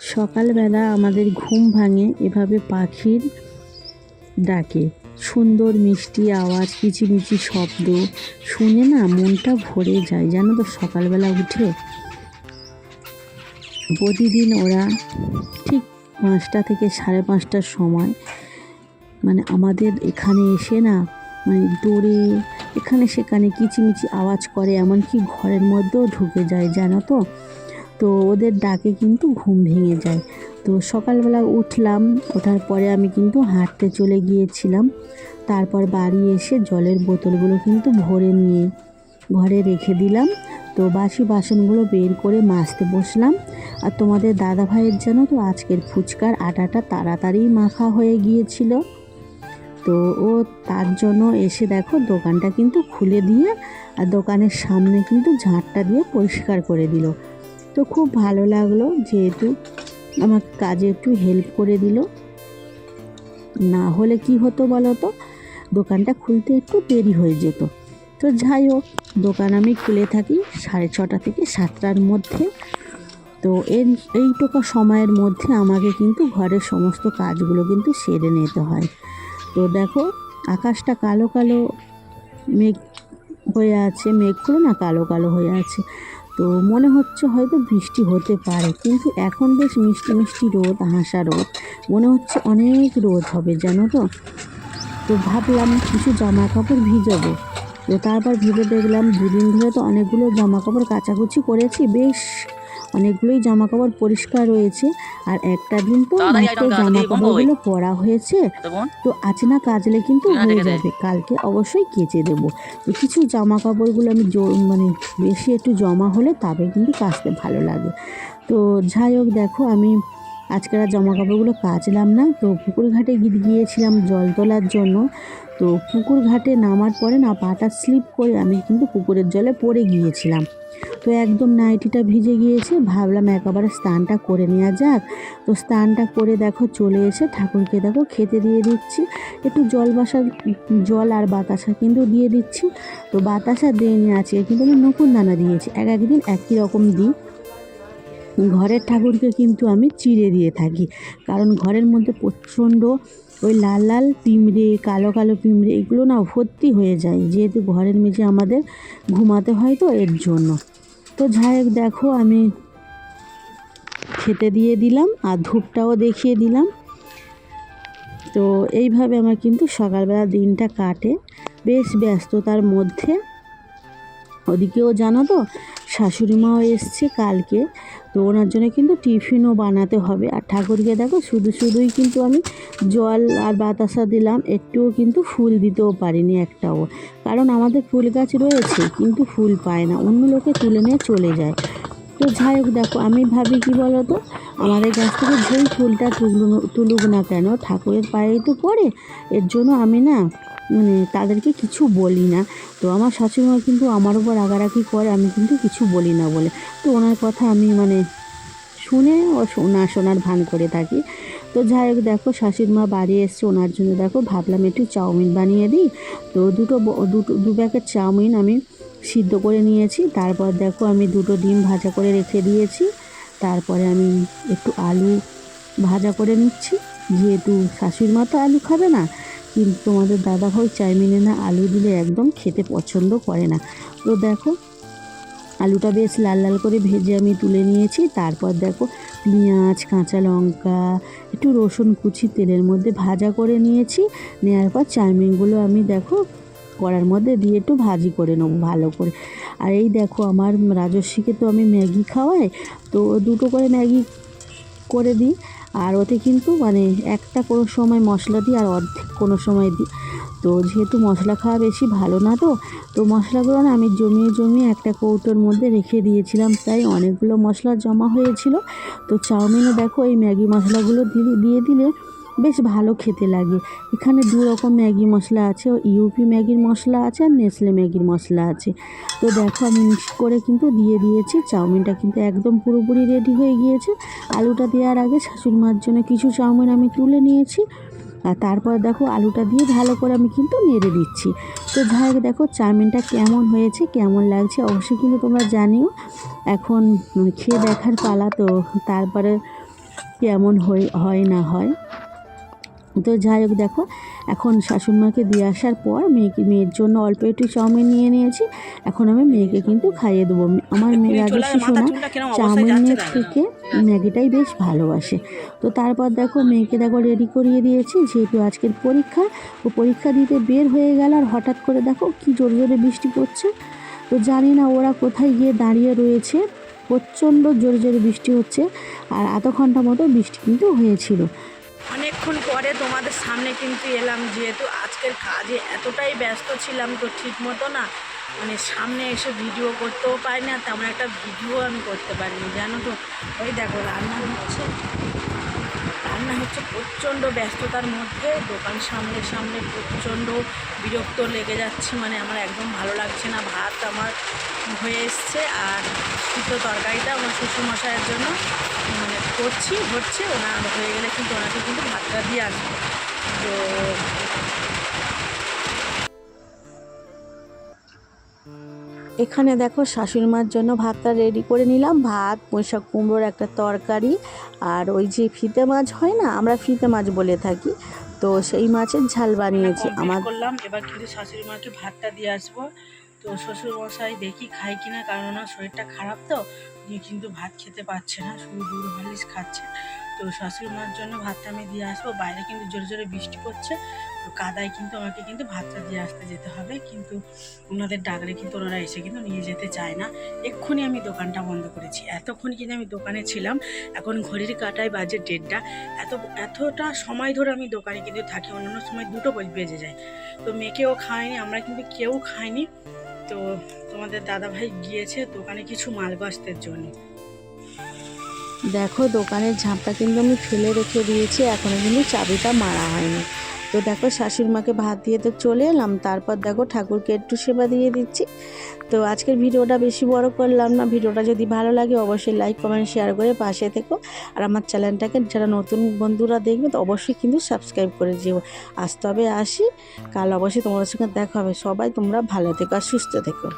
সকালবেলা আমাদের ঘুম ভাঙে, এভাবে পাখির ডাকে। সুন্দর মিষ্টি আওয়াজ কিচিমিচি শব্দ। শুনে না মনটা ভরে যায়। জানো তো সকালবেলা উঠে প্রতিদিন ওরা ঠিক পাঁচটা থেকে সাড়ে পাঁচটার সময় মানে আমাদের এখানে এসে না মানে দৌড়ে, এখানে সেখানে কিচিমিচি আওয়াজ করে, এমনকি ঘরের মধ্যেও ঢুকে যায়। জানো তো? তো ওদের ডাকে কিন্তু ঘুম ভেঙে যায়। তো সকালবেলা উঠলাম, ওঠার পরে আমি কিন্তু হাঁটতে চলে গিয়েছিলাম। তারপর বাড়ি এসে জলের বোতলগুলো কিন্তু ভরে নিয়ে ঘরে রেখে দিলাম। তো বাসি বাসনগুলো বের করে মাছতে বসলাম। আর তোমাদের দাদা ভাইয়ের যেন তো আজকের ফুচকার আটাটা তাড়াতাড়ি মাখা হয়ে গিয়েছিল। তো ও তার জন্য এসে দেখো দোকানটা কিন্তু খুলে দিয়ে আর দোকানের সামনে কিন্তু ঝাঁটটা দিয়ে পরিষ্কার করে দিল। তো খুব ভালো লাগল যেহেতু আমাকে কাজে একটু হেল্প করে দিল। না হলে কি হতো বলো তো দোকানটা খুলতে একটু দেরি হয়ে যেত। তো যাই হোক, দোকান আমি খুলে থাকি সাড়ে ছটা থেকে সাতটার মধ্যে। তো এর, এইটুকু সময়ের মধ্যে আমাকে কিন্তু ঘরের সমস্ত কাজগুলো কিন্তু সেরে নিতে হয়। তো দেখো, আকাশটা কালো কালো মেঘ হয়ে আছে। মেঘগুলো না কালো কালো হয়ে আছে। তো মনে হচ্ছে হয়তো বৃষ্টি হতে পারে, কিন্তু এখন বেশ মিষ্টি মিষ্টি রোদ হাসা রোদ। মনে হচ্ছে অনেক রোদ হবে, জানো তো? তো ভাবলাম কিছু জামা কাপড় ভিজাবো। তো তারপর ভেবে দেখলাম দুদিন ধরে তো অনেকগুলো জামা কাপড় কাচাকুচি করেছি, বেশ অনেকগুলোই জামা কাপড় পরিষ্কার রয়েছে আর একটা দিন তো মাত্র জামা কাপড়গুলো পরা হয়েছে। তো আছে না কাজলে কিন্তু হয়ে যাবে। কালকে অবশ্যই কেচে দেবো। তো কিছু জামা কাপড়গুলো আমি জো- মানে বেশি একটু জমা হলে তবে কিন্তু কাচতে ভালো লাগে। তো যাই হোক দেখো আমি আজকের আর জামা কাপড়গুলো কাচলাম না, তো পুকুর ঘাটে গিয়েছিলাম জল তোলার জন্য। তো পুকুর ঘাটে নামার পরে না পাটা স্লিপ করে আমি কিন্তু পুকুরের জলে পড়ে গিয়েছিলাম। তো একদম নাইটিটা ভিজে গিয়েছে, ভাবলাম একেবারে স্নানটা করে নেওয়া যাক। তো স্নানটা করে দেখো চলে এসে ঠাকুরকে দেখো খেতে দিয়ে দিচ্ছি। একটু জল বাসা, জল আর বাতাসা কিন্তু দিয়ে দিচ্ছি। তো বাতাসা দিয়ে নিয়ে আছে কিন্তু আমি নকুন দানা দিয়েছি। এক একদিন একই রকম দিই। ঘরের ঠাকুরকে কিন্তু আমি চিড়ে দিয়ে থাকি। কারণ ঘরের মধ্যে প্রচণ্ড ওই লাল লাল পিঁমড়ে কালো কালো পিঁমড়ে এগুলো না ভর্তি হয়ে যায়। যেহেতু ঘরের মেঝে আমাদের ঘুমাতে হয় তো এর জন্য। তো যাই দেখো আমি খেতে দিয়ে দিলাম আর ধূপটাও দেখিয়ে দিলাম। তো এইভাবে আমার কিন্তু সকালবেলা দিনটা কাটে। বেশ ব্যস্ততার মধ্যে। ওদিকেও জানো তো শাশুড়ি মাও এসছে কালকে। তো ওনার জন্য কিন্তু টিফিনও বানাতে হবে। আর ঠাকুরকে দেখো, শুধু শুধুই কিন্তু আমি জল আর বাতাসা দিলাম, একটুও কিন্তু ফুল দিতেও পারিনি একটাও। কারণ আমাদের ফুল গাছ রয়েছে, কিন্তু ফুল পায় না, অন্য লোকে তুলে নিয়ে চলে যায়। তো যাই হোক, দেখো, আমি ভাবি কি বলো তো আমাদের গাছ থেকে যেই ফুলটা তুলুক না কেন, ঠাকুরের পায়েই তো পড়ে, এর জন্য আমি না মানে তাদেরকে কিছু বলি না। তো আমার শাশুড়িমা কিন্তু আমার উপর রাগারাগি করে, আমি কিন্তু কিছু বলি না বলে। তো ওনার কথা আমি মানে শুনে ও শোনা শোনার ভান করে থাকি। তো যাই হোক, দেখো শাশুড়ি মা বাড়ি এসছে, ওনার জন্য দেখো ভাবলাম একটু চাউমিন বানিয়ে দিই। তো দুটো দুটো, দু প্যাকেট চাউমিন আমি সিদ্ধ করে নিয়েছি। তারপর দেখো আমি দুটো ডিম ভাজা করে রেখে দিয়েছি। তারপরে আমি একটু আলু ভাজা করে নিচ্ছি। যেহেতু শাশুড়ি মা তো আলু খাবে না কিন্তু তোমাদের দাদা ভাই চাউমিনে না আলু দিলে একদম খেতে পছন্দ করে না। তো দেখো, আলুটা বেশ লাল লাল করে ভেজে আমি তুলে নিয়েছি। তারপর দেখো, পেঁয়াজ, কাঁচা লঙ্কা, একটু রসুন কুচি তেলের মধ্যে ভাজা করে নিয়েছি। নেওয়ার পর চাউমিনগুলো আমি দেখো, কড়ার মধ্যে দিয়ে একটু ভাজি করে নেব ভালো করে। আর এই দেখো, আমার রাজস্বীকে তো আমি ম্যাগি খাওয়াই, তো দুটো করে ম্যাগি করে দিই। আর ওতে কিন্তু মানে একটা কোনো সময় মশলা দিই আর অর্ধেক কোনো সময় দিই। তো যেহেতু মশলা খাওয়া বেশি ভালো না তো তো মশলাগুলো না আমি জমিয়ে জমিয়ে একটা কৌটোর মধ্যে রেখে দিয়েছিলাম। তাই অনেকগুলো মশলা জমা হয়েছিল। তো চাউমিনে দেখো এই ম্যাগি মশলাগুলো দিয়ে দিলে বেশ ভালো খেতে লাগে। এখানে দু রকম ম্যাগি মশলা আছে ইউপি ম্যাগির মশলা আছে আর নেসলে ম্যাগির মশলা আছে। তো দেখো আমি মিক্স করে কিন্তু দিয়ে দিয়েছি, চাউমিনটা কিন্তু একদম পুরোপুরি রেডি হয়ে গিয়েছে। আলুটা দেওয়ার আগে শাশুড়ি মার জন্য কিছু চাউমিন আমি তুলে নিয়েছি। আর তারপর দেখো আলুটা দিয়ে ভালো করে আমি কিন্তু নেড়ে দিচ্ছি। তো যাই দেখো চাউমিনটা কেমন হয়েছে, কেমন লাগছে অবশ্যই কিন্তু তোমরা জানিও। এখন খেয়ে দেখার পালা তো তারপরে কেমন হয় না হয়। তো যাই হোক দেখো এখন শাশুড়িমাকে দিয়ে আসার পর মেয়েকে মেয়ের জন্য অল্প একটু চাউমিন নিয়ে নিয়েছি। এখন আমি মেয়েকে কিন্তু খাইয়ে দেবো। আমার মেয়ের আগে শিশু না চাউমিনের থেকে ম্যাগিটাই বেশ ভালোবাসে। তো তারপর দেখো মেয়েকে দেখো রেডি করিয়ে দিয়েছি যেহেতু আজকের পরীক্ষা ও পরীক্ষা দিতে বের হয়ে গেল আর হঠাৎ করে দেখো কি জোরে জোরে বৃষ্টি পড়ছে। তো জানি না ওরা কোথায় গিয়ে দাঁড়িয়ে রয়েছে প্রচণ্ড জোরে জোরে বৃষ্টি হচ্ছে আর আধ ঘণ্টা মতো বৃষ্টি কিন্তু হয়েছিল। অনেকক্ষণ পরে তোমাদের সামনে কিন্তু এলাম, যেহেতু আজকের কাজে এতটাই ব্যস্ত ছিলাম তো ঠিক মতো না। মানে সামনে এসে ভিডিও করতেও পারি না, তেমন একটা ভিডিও আমি করতে পারিনি, জানো তো? ওই দেখো রান্না হচ্ছে। রান্না হচ্ছে প্রচণ্ড ব্যস্ততার মধ্যে, দোকান সামনে সামনে প্রচণ্ড বিরক্ত লেগে যাচ্ছে মানে আমার একদম ভালো লাগছে না। ভাত আমার হয়ে এসছে আর শুক্তো তরকারিটা আমার শ্বশুরমশাইয়ের জন্য মানে করছি, হচ্ছে, ওনার হয়ে গেলে কিন্তু ওনাকে কিন্তু ভাতটা দিয়ে আসবে। তো এখানে দেখো শাশুড়ি মার জন্য ভাতটা রেডি করে নিলাম। ভাত পুঁইশাক কুমড়োর একটা তরকারি আর ওই যে ফিতে মাছ হয় না আমরা ফিতে মাছ বলে থাকি। তো সেই মাছের ঝাল বানিয়েছি। আমার করলাম এবার কিন্তু শাশুড়ি মাকে ভাতটা দিয়ে আসব। তো শ্বশুর মশাই দেখি খাই কিনা কারণ ওনার শরীরটা খারাপ তো উনি কিন্তু ভাত খেতে পারছে না শুধু দুধ হরলিক্স খাচ্ছে। তো শাশুড়ি মার জন্য ভাতটা আমি দিয়ে আসব। বাইরে কিন্তু জোরে জোরে বৃষ্টি পড়ছে। তো কাদায় কিন্তু আমাকে কিন্তু ভাতটা দিয়ে আসতে যেতে হবে। কিন্তু ওনাদের ডাকলে কিন্তু ওনারা এসে কিন্তু নিয়ে যেতে চায় না। এক্ষুনি আমি দোকানটা বন্ধ করেছি। এতক্ষণ কিন্তু আমি দোকানে ছিলাম। এখন ঘড়ির কাটায় বাজে ডেটটা এত, এতটা সময় ধরে আমি দোকানে কিন্তু থাকি। অন্যান্য সময় দুটো বজ- যায়। তো মেয়েকেও খায়নি আমরা কিন্তু কেউ খাইনি। তো তোমাদের দাদা ভাই গিয়েছে দোকানে কিছু মাল বস্তের জন্য। দেখো, দোকানের ঝাঁপটা কিন্তু আমি ফেলে রেখে দিয়েছি, এখনও কিন্তু চাবিটা মারা হয়নি। তো দেখো, শাশুড়ি মাকে ভাত দিয়ে তো চলে এলাম, তারপর দেখো ঠাকুরকে একটু সেবা দিয়ে দিচ্ছি। তো আজকের ভিডিওটা বেশি বড় করলাম না, ভিডিওটা যদি ভালো লাগে অবশ্যই লাইক, কমেন্ট, শেয়ার করে পাশে থেকো। আর আমার চ্যানেলটাকে যারা নতুন বন্ধুরা দেখবে তো অবশ্যই কিন্তু সাবস্ক্রাইব করে যেও আজ তবে আসি, কাল অবশ্যই তোমাদের সঙ্গে দেখা হবে। সবাই তোমরা ভালো থেকো আর সুস্থ থেকো।